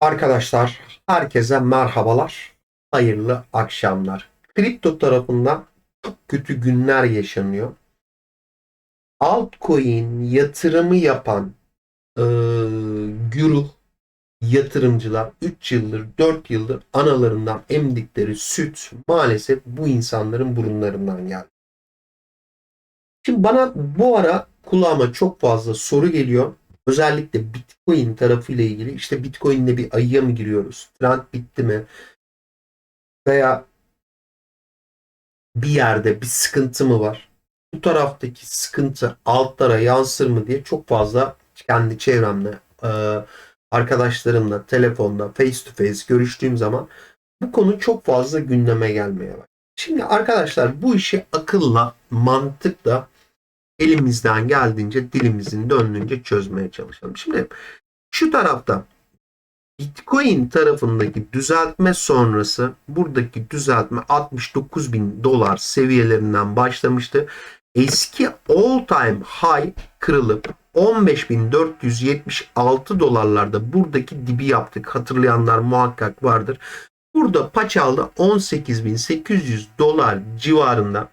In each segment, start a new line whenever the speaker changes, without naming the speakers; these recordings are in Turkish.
Arkadaşlar herkese merhabalar. Hayırlı akşamlar. Kripto tarafında çok kötü günler yaşanıyor. Altcoin yatırımı yapan eee güruh yatırımcılar 3 yıldır 4 yıldır analarından emdikleri süt maalesef bu insanların burunlarından geldi. Şimdi bana bu ara kulağıma çok fazla soru geliyor. Özellikle Bitcoin tarafıyla ilgili işte Bitcoin'le bir ayıya mı giriyoruz? Trend bitti mi? Veya bir yerde bir sıkıntı mı var? Bu taraftaki sıkıntı altlara yansır mı diye çok fazla kendi çevremle, e, arkadaşlarımla, telefonda, face to face görüştüğüm zaman bu konu çok fazla gündeme gelmeye başladı. Şimdi arkadaşlar bu işi akılla, mantıkla elimizden geldiğince dilimizin döndüğünce çözmeye çalışalım. Şimdi şu tarafta Bitcoin tarafındaki düzeltme sonrası buradaki düzeltme 69 bin dolar seviyelerinden başlamıştı. Eski all time high kırılıp 15.476 dolarlarda buradaki dibi yaptık. Hatırlayanlar muhakkak vardır. Burada paçalda 18.800 dolar civarında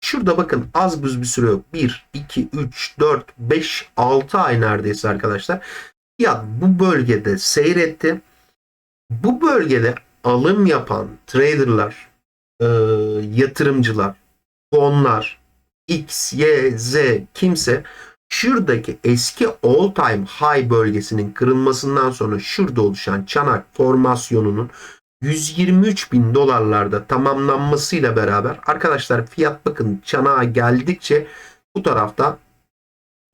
Şurada bakın az buz bir süre yok. 1, 2, 3, 4, 5, 6 ay neredeyse arkadaşlar. Ya bu bölgede seyretti. Bu bölgede alım yapan traderlar, e, yatırımcılar, fonlar, X, Y, Z kimse şuradaki eski all time high bölgesinin kırılmasından sonra şurada oluşan çanak formasyonunun 123 bin dolarlarda tamamlanmasıyla beraber arkadaşlar fiyat bakın çanağa geldikçe bu tarafta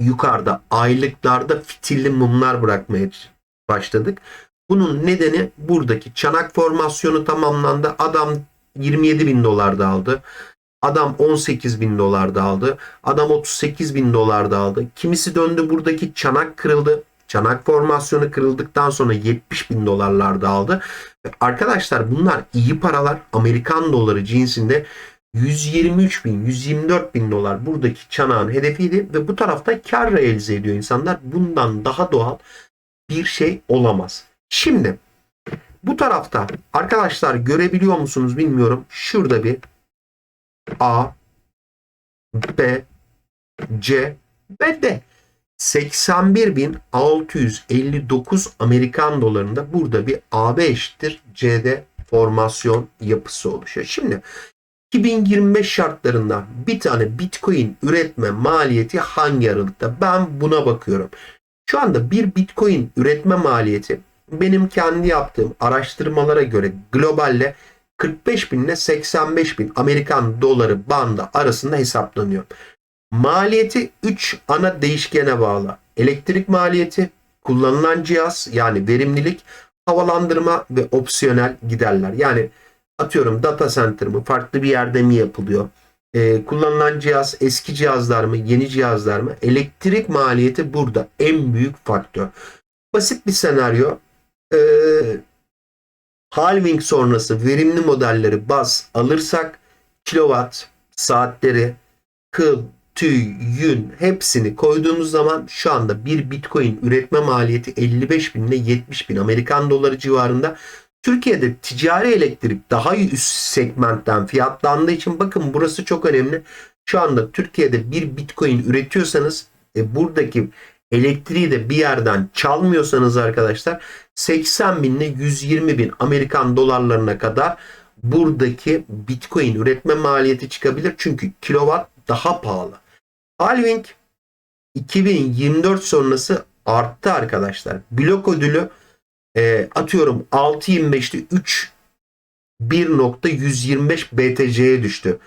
yukarıda aylıklarda fitilli mumlar bırakmaya başladık. Bunun nedeni buradaki çanak formasyonu tamamlandı. Adam 27 bin dolarda aldı. Adam 18 bin dolarda aldı. Adam 38 bin dolarda aldı. Kimisi döndü buradaki çanak kırıldı. Çanak formasyonu kırıldıktan sonra 70 bin dolarlarda aldı. Arkadaşlar bunlar iyi paralar. Amerikan doları cinsinde 123 bin, 124 bin dolar buradaki çanağın hedefiydi ve bu tarafta kar realize ediyor insanlar. Bundan daha doğal bir şey olamaz. Şimdi bu tarafta arkadaşlar görebiliyor musunuz bilmiyorum. Şurada bir A, B, C ve D. 81.659 Amerikan dolarında burada bir AB eşittir CD formasyon yapısı oluşuyor. Şimdi 2025 şartlarında bir tane Bitcoin üretme maliyeti hangi aralıkta? Ben buna bakıyorum. Şu anda bir Bitcoin üretme maliyeti benim kendi yaptığım araştırmalara göre globalle 45 bin ile 85 bin Amerikan doları bandı arasında hesaplanıyor. Maliyeti 3 ana değişkene bağlı. Elektrik maliyeti, kullanılan cihaz yani verimlilik, havalandırma ve opsiyonel giderler. Yani atıyorum data center mı, farklı bir yerde mi yapılıyor? Ee, kullanılan cihaz eski cihazlar mı, yeni cihazlar mı? Elektrik maliyeti burada en büyük faktör. Basit bir senaryo. Ee, halving sonrası verimli modelleri baz alırsak kilowatt, saatleri, kıl, tüy, yün hepsini koyduğumuz zaman şu anda bir bitcoin üretme maliyeti 55 bin ile 70 bin Amerikan doları civarında. Türkiye'de ticari elektrik daha üst segmentten fiyatlandığı için bakın burası çok önemli. Şu anda Türkiye'de bir bitcoin üretiyorsanız e, buradaki elektriği de bir yerden çalmıyorsanız arkadaşlar 80 bin ile 120 bin Amerikan dolarlarına kadar buradaki bitcoin üretme maliyeti çıkabilir. Çünkü kilowatt daha pahalı. Halving 2024 sonrası arttı arkadaşlar. Blok ödülü e, atıyorum 6.25'te 3 1.125 BTC'ye düştü.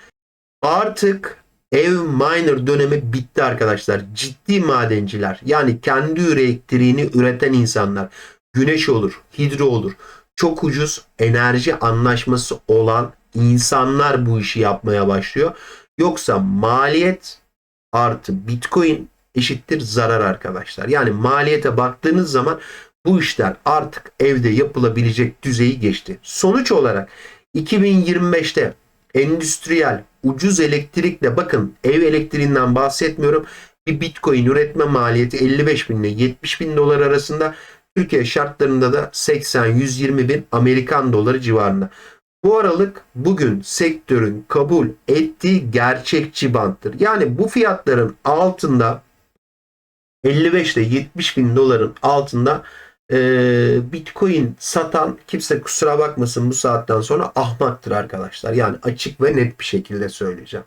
Artık ev miner dönemi bitti arkadaşlar. Ciddi madenciler yani kendi elektriğini üreten insanlar güneş olur, hidro olur. Çok ucuz enerji anlaşması olan insanlar bu işi yapmaya başlıyor. Yoksa maliyet artı bitcoin eşittir zarar arkadaşlar. Yani maliyete baktığınız zaman bu işler artık evde yapılabilecek düzeyi geçti. Sonuç olarak 2025'te endüstriyel ucuz elektrikle bakın ev elektriğinden bahsetmiyorum. Bir bitcoin üretme maliyeti 55 bin ile 70 bin dolar arasında Türkiye şartlarında da 80-120 bin Amerikan doları civarında. Bu aralık bugün sektörün kabul ettiği gerçekçi banttır. Yani bu fiyatların altında 55 ile 70 bin doların altında e, Bitcoin satan kimse kusura bakmasın bu saatten sonra ahmaktır arkadaşlar. Yani açık ve net bir şekilde söyleyeceğim.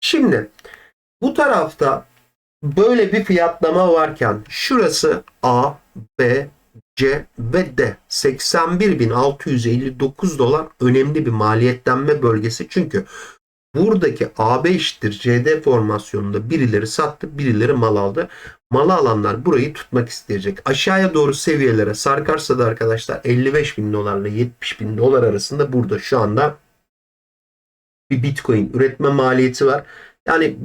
Şimdi bu tarafta böyle bir fiyatlama varken şurası A, B, C ve D 81.659 dolar önemli bir maliyetlenme bölgesi. Çünkü buradaki AB eşittir CD formasyonunda birileri sattı, birileri mal aldı. Mal alanlar burayı tutmak isteyecek. Aşağıya doğru seviyelere sarkarsa da arkadaşlar 55 bin dolarla 70 bin dolar arasında burada şu anda bir bitcoin üretme maliyeti var. Yani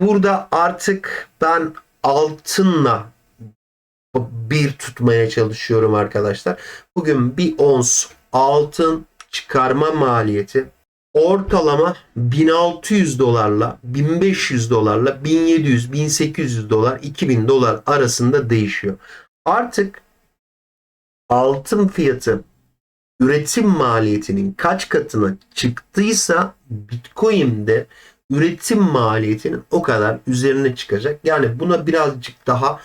burada artık ben altınla bir tutmaya çalışıyorum arkadaşlar. Bugün bir ons altın çıkarma maliyeti ortalama 1600 dolarla 1500 dolarla 1700 1800 dolar 2000 dolar arasında değişiyor. Artık altın fiyatı üretim maliyetinin kaç katına çıktıysa Bitcoin'de üretim maliyetinin o kadar üzerine çıkacak. Yani buna birazcık daha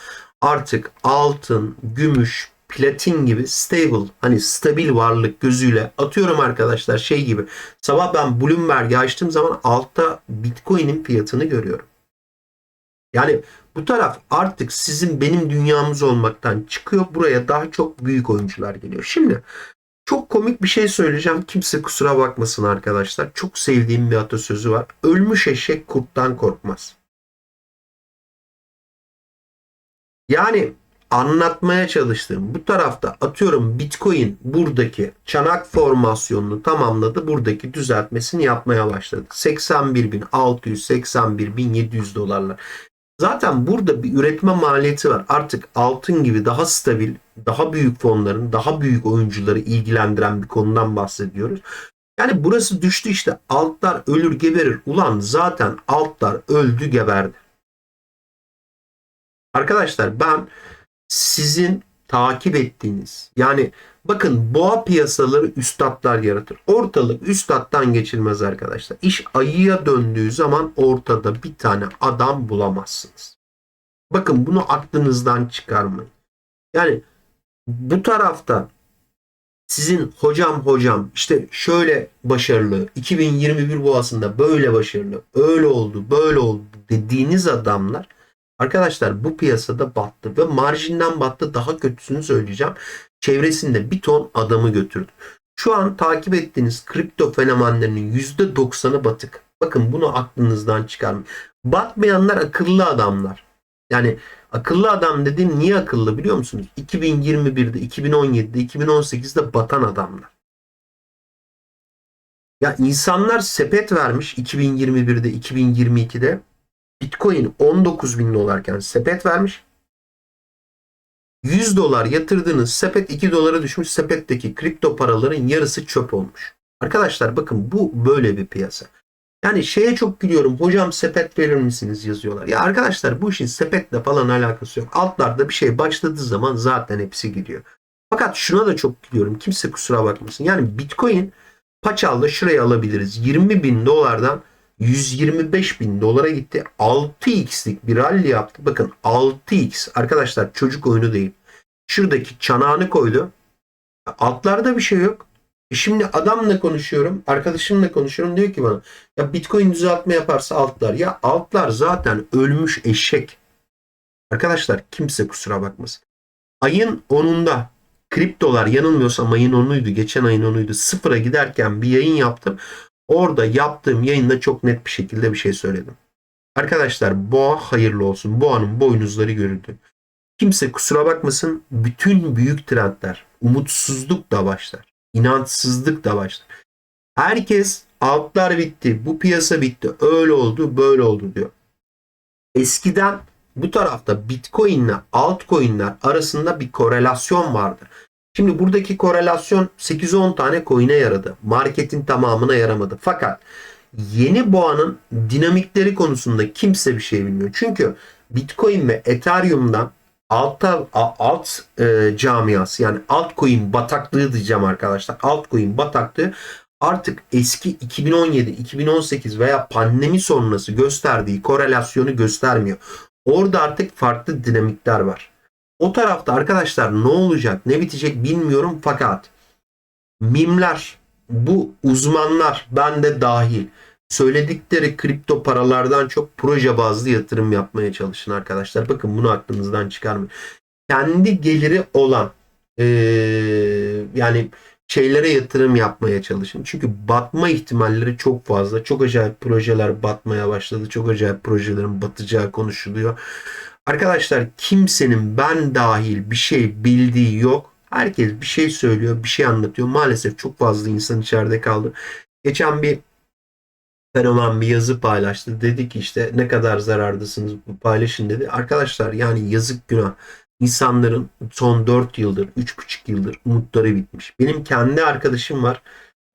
artık altın, gümüş, platin gibi stable hani stabil varlık gözüyle atıyorum arkadaşlar şey gibi sabah ben Bloomberg'i açtığım zaman altta Bitcoin'in fiyatını görüyorum. Yani bu taraf artık sizin benim dünyamız olmaktan çıkıyor. Buraya daha çok büyük oyuncular geliyor. Şimdi çok komik bir şey söyleyeceğim. Kimse kusura bakmasın arkadaşlar. Çok sevdiğim bir atasözü var. Ölmüş eşek kurttan korkmaz. Yani anlatmaya çalıştığım bu tarafta atıyorum Bitcoin buradaki çanak formasyonunu tamamladı. Buradaki düzeltmesini yapmaya başladı. 81.600 81.700 dolarlar. Zaten burada bir üretme maliyeti var. Artık altın gibi daha stabil, daha büyük fonların, daha büyük oyuncuları ilgilendiren bir konudan bahsediyoruz. Yani burası düştü işte altlar ölür geberir. Ulan zaten altlar öldü geberdi. Arkadaşlar ben sizin takip ettiğiniz yani bakın boğa piyasaları üstadlar yaratır. Ortalık üstattan geçilmez arkadaşlar. İş ayıya döndüğü zaman ortada bir tane adam bulamazsınız. Bakın bunu aklınızdan çıkarmayın. Yani bu tarafta sizin hocam hocam işte şöyle başarılı 2021 boğasında böyle başarılı öyle oldu böyle oldu dediğiniz adamlar Arkadaşlar bu piyasada battı ve marjinden battı. Daha kötüsünü söyleyeceğim. Çevresinde bir ton adamı götürdü. Şu an takip ettiğiniz kripto fenomenlerinin %90'ı batık. Bakın bunu aklınızdan çıkarmayın. Batmayanlar akıllı adamlar. Yani akıllı adam dediğim niye akıllı biliyor musunuz? 2021'de, 2017'de, 2018'de batan adamlar. Ya insanlar sepet vermiş 2021'de, 2022'de. Bitcoin 19 bin dolarken sepet vermiş. 100 dolar yatırdığınız sepet 2 dolara düşmüş. Sepetteki kripto paraların yarısı çöp olmuş. Arkadaşlar bakın bu böyle bir piyasa. Yani şeye çok gülüyorum. Hocam sepet verir misiniz yazıyorlar. Ya arkadaşlar bu işin sepetle falan alakası yok. Altlarda bir şey başladığı zaman zaten hepsi gidiyor. Fakat şuna da çok gülüyorum. Kimse kusura bakmasın. Yani Bitcoin paçalda şuraya alabiliriz. 20 bin dolardan 125 bin dolara gitti. 6x'lik bir rally yaptı. Bakın 6x arkadaşlar çocuk oyunu değil. Şuradaki çanağını koydu. Altlarda bir şey yok. E şimdi adamla konuşuyorum. Arkadaşımla konuşuyorum. Diyor ki bana ya bitcoin düzeltme yaparsa altlar. Ya altlar zaten ölmüş eşek. Arkadaşlar kimse kusura bakmasın. Ayın 10'unda kriptolar yanılmıyorsam ayın 10'uydu. Geçen ayın 10'uydu. Sıfıra giderken bir yayın yaptım. Orada yaptığım yayında çok net bir şekilde bir şey söyledim. Arkadaşlar boğa hayırlı olsun. Boğanın boynuzları görüldü. Kimse kusura bakmasın bütün büyük trendler umutsuzluk da başlar. İnançsızlık da başlar. Herkes altlar bitti, bu piyasa bitti, öyle oldu, böyle oldu diyor. Eskiden bu tarafta Bitcoin ile altcoin'ler arasında bir korelasyon vardı. Şimdi buradaki korelasyon 8-10 tane coin'e yaradı. Marketin tamamına yaramadı. Fakat yeni boğanın dinamikleri konusunda kimse bir şey bilmiyor. Çünkü Bitcoin ve Ethereum'dan altta a- alt e, camiası yani altcoin bataklığı diyeceğim arkadaşlar. Altcoin bataklığı artık eski 2017, 2018 veya pandemi sonrası gösterdiği korelasyonu göstermiyor. Orada artık farklı dinamikler var. O tarafta arkadaşlar ne olacak, ne bitecek bilmiyorum fakat mimler, bu uzmanlar, ben de dahil söyledikleri kripto paralardan çok proje bazlı yatırım yapmaya çalışın arkadaşlar. Bakın bunu aklınızdan çıkarmayın. Kendi geliri olan eee, yani şeylere yatırım yapmaya çalışın. Çünkü batma ihtimalleri çok fazla. Çok acayip projeler batmaya başladı. Çok acayip projelerin batacağı konuşuluyor. Arkadaşlar kimsenin ben dahil bir şey bildiği yok. Herkes bir şey söylüyor, bir şey anlatıyor. Maalesef çok fazla insan içeride kaldı. Geçen bir fenomen bir yazı paylaştı. Dedi ki işte ne kadar zarardasınız bu paylaşın dedi. Arkadaşlar yani yazık günah. İnsanların son 4 yıldır, 3,5 yıldır umutları bitmiş. Benim kendi arkadaşım var.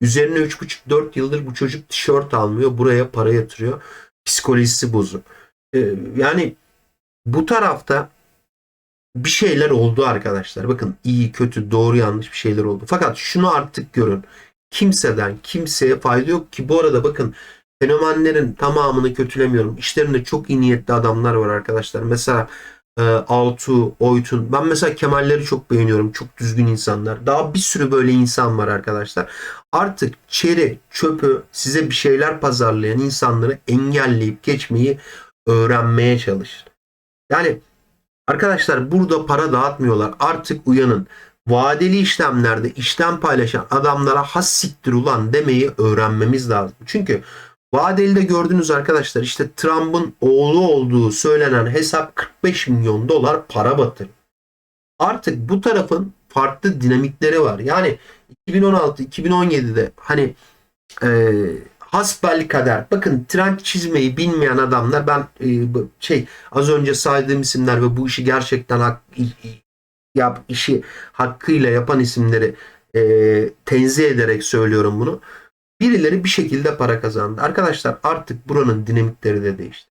Üzerine 3,5-4 yıldır bu çocuk tişört almıyor. Buraya para yatırıyor. Psikolojisi bozuk. Ee, yani bu tarafta bir şeyler oldu arkadaşlar. Bakın iyi, kötü, doğru, yanlış bir şeyler oldu. Fakat şunu artık görün. Kimseden kimseye fayda yok ki. Bu arada bakın fenomenlerin tamamını kötülemiyorum. İşlerinde çok iyi niyetli adamlar var arkadaşlar. Mesela e, Altu, Oytun. Ben mesela Kemalleri çok beğeniyorum. Çok düzgün insanlar. Daha bir sürü böyle insan var arkadaşlar. Artık çeri, çöpü, size bir şeyler pazarlayan insanları engelleyip geçmeyi öğrenmeye çalışın. Yani arkadaşlar burada para dağıtmıyorlar. Artık uyanın. Vadeli işlemlerde işlem paylaşan adamlara has siktir ulan demeyi öğrenmemiz lazım. Çünkü Vadeli'de gördünüz arkadaşlar işte Trump'ın oğlu olduğu söylenen hesap 45 milyon dolar para batır. Artık bu tarafın farklı dinamikleri var. Yani 2016-2017'de hani e, hasbel kader. Bakın trend çizmeyi bilmeyen adamlar ben e, şey az önce saydığım isimler ve bu işi gerçekten hak, yap, işi hakkıyla yapan isimleri e, tenzih ederek söylüyorum bunu. Birileri bir şekilde para kazandı. Arkadaşlar artık buranın dinamikleri de değişti.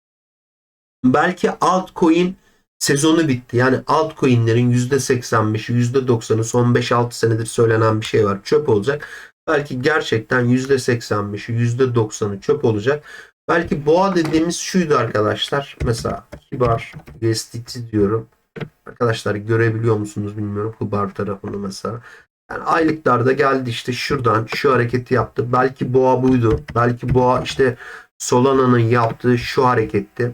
Belki altcoin sezonu bitti. Yani altcoin'lerin %85'i %90'ı son 5-6 senedir söylenen bir şey var. Çöp olacak. Belki gerçekten %85'i %90'ı çöp olacak. Belki boğa dediğimiz şuydu arkadaşlar. Mesela kibar USDT diyorum. Arkadaşlar görebiliyor musunuz bilmiyorum. Kibar tarafını mesela. Yani aylıklarda geldi işte şuradan şu hareketi yaptı. Belki boğa buydu. Belki boğa işte Solana'nın yaptığı şu hareketti.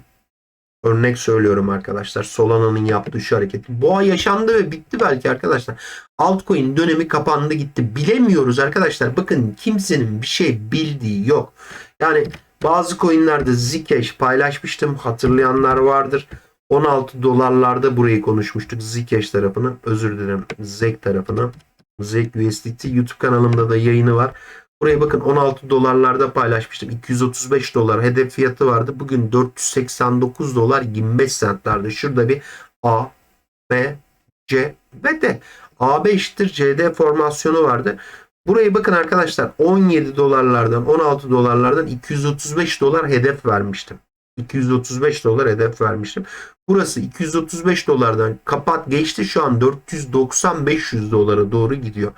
Örnek söylüyorum arkadaşlar. Solana'nın yaptığı şu hareketi. Boğa yaşandı ve bitti belki arkadaşlar. Altcoin dönemi kapandı gitti. Bilemiyoruz arkadaşlar. Bakın kimsenin bir şey bildiği yok. Yani bazı coinlerde Zcash paylaşmıştım. Hatırlayanlar vardır. 16 dolarlarda burayı konuşmuştuk. Zcash tarafını. Özür dilerim. Zek tarafını. Zek USDT YouTube kanalımda da yayını var. Buraya bakın 16 dolarlarda paylaşmıştım. 235 dolar hedef fiyatı vardı. Bugün 489 dolar 25 centlerde. Şurada bir A, B, C ve D. AB eşittir CD formasyonu vardı. Burayı bakın arkadaşlar 17 dolarlardan 16 dolarlardan 235 dolar hedef vermiştim. 235 dolar hedef vermiştim. Burası 235 dolardan kapat geçti şu an 490-500 dolara doğru gidiyor.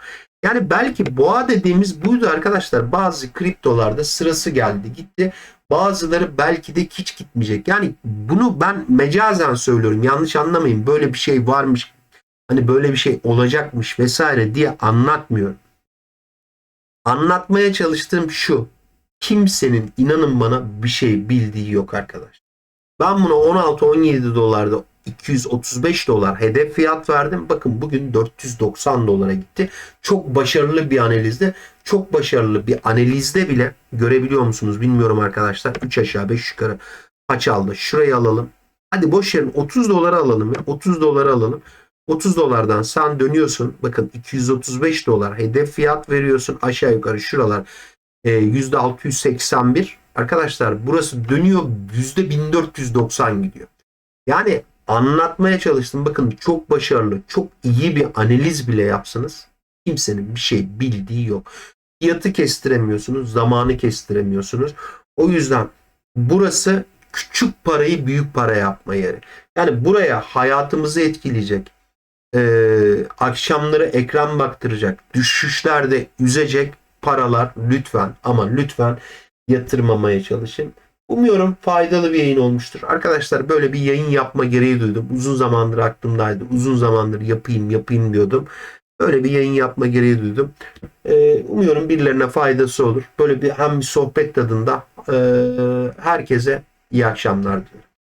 Yani belki boğa dediğimiz buydu arkadaşlar. Bazı kriptolarda sırası geldi gitti. Bazıları belki de hiç gitmeyecek. Yani bunu ben mecazen söylüyorum. Yanlış anlamayın. Böyle bir şey varmış. Hani böyle bir şey olacakmış vesaire diye anlatmıyorum. Anlatmaya çalıştığım şu. Kimsenin inanın bana bir şey bildiği yok arkadaş. Ben buna 16-17 dolarda 235 dolar hedef fiyat verdim. Bakın bugün 490 dolara gitti. Çok başarılı bir analizde. Çok başarılı bir analizde bile görebiliyor musunuz bilmiyorum arkadaşlar. 3 aşağı 5 yukarı kaç aldı. Şurayı alalım. Hadi boş yerin 30 dolara alalım ya. 30 dolara alalım. 30 dolardan sen dönüyorsun. Bakın 235 dolar hedef fiyat veriyorsun. Aşağı yukarı şuralar e, %681. Arkadaşlar burası dönüyor %1490 gidiyor. Yani anlatmaya çalıştım. Bakın çok başarılı, çok iyi bir analiz bile yapsanız kimsenin bir şey bildiği yok. Fiyatı kestiremiyorsunuz, zamanı kestiremiyorsunuz. O yüzden burası küçük parayı büyük para yapma yeri. Yani buraya hayatımızı etkileyecek, e, akşamları ekran baktıracak, düşüşlerde üzecek paralar lütfen ama lütfen yatırmamaya çalışın. Umuyorum faydalı bir yayın olmuştur. Arkadaşlar böyle bir yayın yapma gereği duydum. Uzun zamandır aklımdaydı. Uzun zamandır yapayım yapayım diyordum. Böyle bir yayın yapma gereği duydum. Ee, umuyorum birilerine faydası olur. Böyle bir hem bir sohbet tadında ee, herkese iyi akşamlar diliyorum.